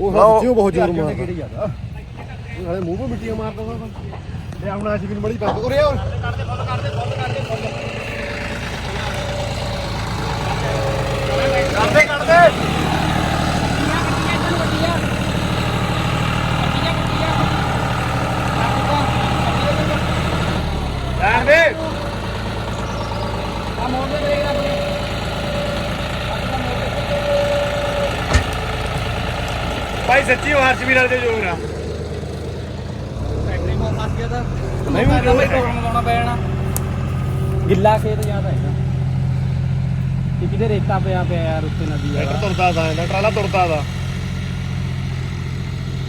ਉਹ ਹਾਂ, ਸੱਚੀ ਬਹੁਤ ਜ਼ੋਰ ਮਾਰਦਾ। ਉਹ ਨਾਲੇ ਮੂੰਹ 'ਤੇ ਮਿੱਟੀਆਂ ਮਾਰਦਾ ਵਾ। ਤੇ ਆਪਣਾ ਆਸ਼ਿਕ ਨੂੰ ਬੜੀ ਪੱਕ ਉਰੇ ਆ ਕਰਦੇ ਕਰਦੇ ਕਰਦੇ ਭਾਈ ਸੱਚੀ ਉਹ ਹਰਸ਼ ਵੀ ਨਾਲ ਦੇ ਜੋਰ ਆ। ਫੈਕਟਰੀ ਮੋਂ ਫਸ ਗਿਆ ਤਾਂ। ਨਹੀਂ ਮੈਂ ਤਾਂ ਪ੍ਰੋਗਰਾਮ ਲਾਉਣਾ ਪੈ ਜਾਣਾ। ਗਿੱਲਾ ਖੇਤ ਜ਼ਿਆਦਾ ਹੈਗਾ। ਕਿ ਕਿਤੇ ਰੇਤਾ ਪਿਆ ਪਿਆ ਯਾਰ ਉੱਤੇ ਨਦੀ ਟਰੈਕਟਰ ਆ ਤੁਰਦਾ ਦਾ ਇਹਦਾ ਟਰਾਲਾ ਤੁਰਦਾ ਦਾ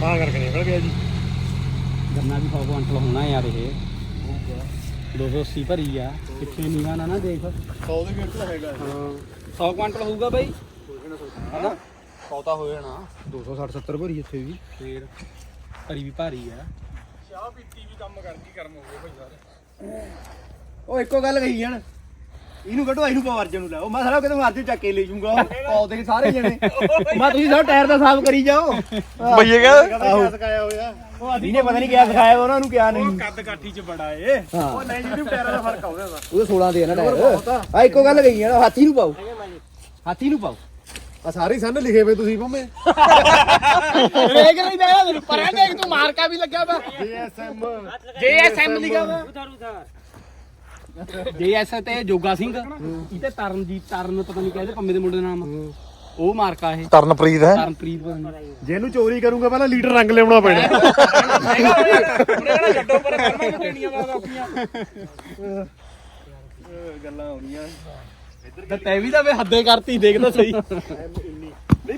ਤਾਂ ਕਰਕੇ ਨਿਕਲ ਗਿਆ ਜੀ। ਗੰਨਾ ਵੀ 100 ਕੁਇੰਟਲ ਹੋਣਾ ਯਾਰ ਇਹ। 280 ਭਰੀ ਆ। ਪਿੱਛੇ ਨੀਵਾ ਨਾ ਨਾ ਦੇਖ। 100 ਦੇ ਗੇਟ ਤਾਂ ਹੈਗਾ। ਹਾਂ। 100 ਕੁਇੰਟਲ ਹੋਊਗਾ ਬਾਈ। ਹਨਾ? ਸੌਤਾ ਹੋ ਜਾਣਾ 260 70 ਭਰੀ ਇੱਥੇ ਵੀ। ਫੇਰ ਭਰੀ ਵੀ ਭਾਰੀ ਆ। ਚਾਹ ਪੀਤੀ ਵੀ ਕੰਮ ਕਰਦੀ ਕਰਮ ਹੋ ਗਏ ਭਾਈ ਸਾਰੇ? ਉਹ ਇੱਕੋ ਗੱਲ ਕਹੀ ਜਾਣ। ਇਹਨੂੰ ਕੱਢੋ ਇਹਨੂੰ ਪਾ ਅਰਜਨ ਨੂੰ ਲੈ ਉਹ ਮੈਂ ਸਾਰਾ ਕਿਤੇ ਅਰਜਨ ਚੱਕ ਕੇ ਲੈ ਜਾਊਂਗਾ ਪਾਉ ਦੇ ਸਾਰੇ ਜਣੇ। ਮੈਂ ਤੁਸੀਂ ਸਾਰਾ ਟਾਇਰ ਦਾ ਸਾਫ਼ ਕਰੀ ਜਾਓ। ਭਈਏ ਕਹਿੰਦੇ ਆਹੋ। ਸਕਾਇਆ ਹੋਇਆ? ਇਹਨੇ ਪਤਾ ਨਹੀਂ ਕਿਆ ਸਿਖਾਇਆ ਉਹਨਾਂ ਨੂੰ ਕਿਆ ਨਹੀਂ। ਕੱਦ ਕਾਠੀ ਚ ਬੜਾ ਏ। ਉਹ ਨਹੀਂ ਟਾਇਰਾਂ ਦਾ ਫ਼ਰਕ ਆ ਉਹਦੇ ਦਾ। ਉਹ 16 ਦੇ ਨਾ ਟਾਇਰ। ਆ। ਇੱਕੋ ਗੱਲ ਗਈ ਆ ਹਾਥੀ ਨੂੰ ਪਾਓ। ਹਾਥੀ ਨੂੰ ਪਾਓ। ਆ ਸਾਰੇ ਸੰਨ ਲਿਖੇ ਵੇ ਤੁਸੀਂ ਭੰਮੇ ਰੇਗ ਨਹੀਂ ਦੇਣਾ ਤੈਨੂੰ ਪਰਾਂ ਦੇਖ ਤੂੰ ਮਾਰਕਾ ਵੀ ਲੱਗਿਆ ਵਾ। ਡੀਐਸਐਮ ਜੇਐਸਐਮ ਲਿਖਿਆ ਵਾ। ਜੇਐਸ ਤੇ ਜੋਗਾ ਸਿੰਘ। ਇਹ ਤੇ ਤਰਨਜੀਤ ਤਰਨ ਪਤਾ ਨਹੀਂ ਕਹਿੰਦੇ ਪੰਮੇ ਦੇ ਮੁੰਡੇ ਦਾ ਨਾਮ ਉਹ ਮਾਰਕਾ ਇਹ। ਤਰਨਪ੍ਰੀਤ ਹੈ। ਤਰਨਪ੍ਰੀਤ। ਜਿਹਨੂੰ ਚੋਰੀ ਕਰੂੰਗਾ ਪਹਿਲਾਂ ਲੀਟਰ ਰੰਗ ਲਿਆਉਣਾ ਪੈਣਾ। ਛੱਡੋ ਪਰ ਕਰਮਾਂ ਨੂੰ ਦੇਣੀਆਂ ਵਾ ਆਪਣੀਆਂ। ਗੱਲਾਂ ਹੋਣੀਆਂ ਤੇ ਤੈ ਵੀ ਤਾਂ ਵੇ ਹੱਦੇ ਕਰਤੀ ਦੇਖ ਤਾਂ ਸਹੀ।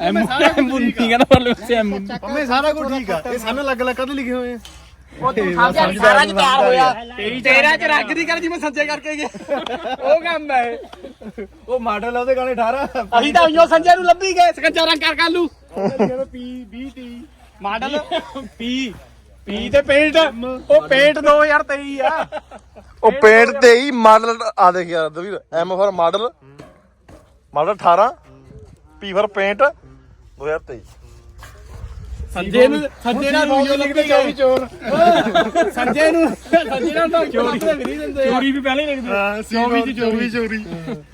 ਐਮ ਐਮ ਮੁੰਨੀ ਕਹਿੰਦਾ ਪਰ ਲੈ ਐਮ ਭੰਮੇ ਸਾਰਾ ਕੁਝ ਠੀਕ ਆ। ਇਹ ਸੰਨ ਲੱਗ ਲੱਗ ਕਦੇ ਲਿਖੇ ਹੋਏ ਆ? ਸਾਰਾ ਚ ਤਿਆਰ ਹੋਇਆ। ਤੇਰਾ ਚ ਰੱਖ ਦੀ ਕਰ ਜਿਵੇਂ ਸੰਜੇ ਕਰਕੇ ਗਏ ਉਹ ਕੰਮ ਹੈ। ਉਹ ਮਾਡਲ ਆ ਉਹਦੇ ਗਾਣੇ 18 ਅਸੀਂ ਤਾਂ ਉਈਓ ਸੰਜੇ ਨੂੰ ਲੱਭੀ ਗਏ ਸਕੰਜਾ ਰੰਗ ਕਰ ਕਾਲੂ। ਕਹਿੰਦਾ ਪੀ 20 ਟੀ ਮਾਡਲ ਪੀ ਪੀ ਤੇ ਪੇਂਟ। ਉਹ ਪੇਂਟ 2023 ਆ। ਉਹ ਪੇਂਟ ਤੇ ਹੀ ਮਾਡਲ ਆ ਦੇਖ ਯਾਰ ਦਵੀਰ M for model. Model 18 P for paint 2023 Sanjay ਨੂੰ ਸੰਜੇ ਨਾਲ ਉਈਓ ਲਿਖਦੇ ਚੋਰੀ। ਚੋਰ। ਸੰਜੇ ਨੂੰ ਸੰਜੇ ਨਾਲ ਤਾਂ ਚੋਰੀ ਵੀ ਦਿੰਦੇ। ਚੋਰੀ ਵੀ ਪਹਿਲਾਂ ਹੀ ਲਿਖਦੇ ਹਾਂ ਚੋਰੀ ਚ ਚੋਰੀ। ਚੋਰੀ।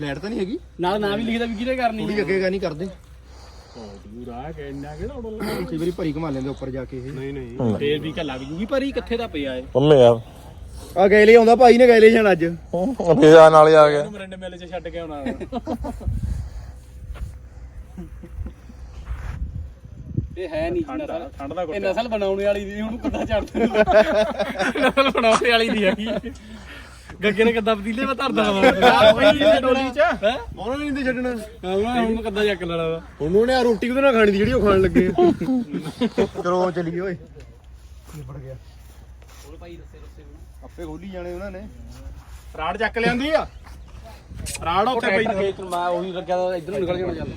ਲੈਟ ਤਾਂ ਨਹੀਂ ਹੈਗੀ। ਨਾਲ ਨਾਂ ਵੀ ਲਿਖਦਾ ਵੀ ਕਿਹਦੇ ਕਰਨੀ ਥੋੜੀ ਅੱਗੇ ਗਾ ਨਹੀਂ ਕਰਦੇ। ਦੂਰ ਆ ਕਿ ਇੰਨਾ ਕਿਹੜਾ ਉਡਲ ਕਈ ਵਾਰੀ ਭਰੀ ਘੁਮਾ ਲੈਂਦੇ ਉੱਪਰ ਜਾ ਕੇ ਇਹ। ਨਹੀਂ ਨਹੀਂ। ਫੇਰ ਵੀ ਕਾ ਲੱਗ ਜੂਗੀ ਪਰ ਇਹ ਕਿੱਥੇ ਦਾ ਪਿਆ ਏ ਪੰਮੇ ਯਾਰ ਆ ਗੈਲੇ ਆਉਂਦਾ ਭਾਈ ਨੇ ਗੈਲੇ ਜਾਣ ਅੱਜ। ਇਹ ਆ ਨਾਲ ਹੀ ਆ ਗਿਆ ਮਰੰਡੇ ਮੇਲੇ ਚ ਛੱਡ ਕੇ ਆਉਣਾ ਇਹ ਹੈ ਨਹੀਂ ਠੰਡ ਦਾ ਨਸਲ ਠੰਡ ਦਾ ਇਹ ਨਸਲ ਬਣਾਉਣ ਵਾਲੀ ਦੀ ਉਹਨੂੰ ਪਤਾ ਚੱਲਦਾ ਨਸਲ ਬਣਾਉਣ ਵਾਲੀ ਦੀ ਹੈਗੀ। ਗੱਗੇ ਨੇ ਕਿੱਦਾਂ ਪਤੀਲੇ ਮੈਂ ਧਰਦਾ ਵਾ। ਪਈ ਡੋਲੀ ਚ। ਹੈ? ਉਹਨਾਂ ਨੇ ਨਹੀਂ ਛੱਡਣਾ। ਹੁਣ ਕਿੱਦਾਂ ਚੱਕ ਲੈਣਾ ਵਾ। ਉਹਨੂੰ ਨੇ ਆ ਰੋਟੀ ਉਹਦੇ ਨਾਲ ਖਾਣੀ ਦੀ ਜਿਹੜੀ ਉਹ ਖਾਣ ਲੱਗੇ ਆ। ਚਲੋ ਚਲੀਏ ਓਏ। ਨਿਬੜ ਗਿਆ? ਆਪੇ ਖੋਲੀ ਜਾਣੇ ਉਹਨਾਂ ਨੇ। ਰਾੜ ਚੱਕ ਲਿਆਂਦੀ ਆ। ਰਾੜ ਉੱਥੇ ਪਈ ਖੇਤ ਨੂੰ ਮੈਂ ਉਹੀ ਲੱਗਿਆ ਇਧਰ ਨਿਕਲ ਜਾਣਾ ਚੱਲ।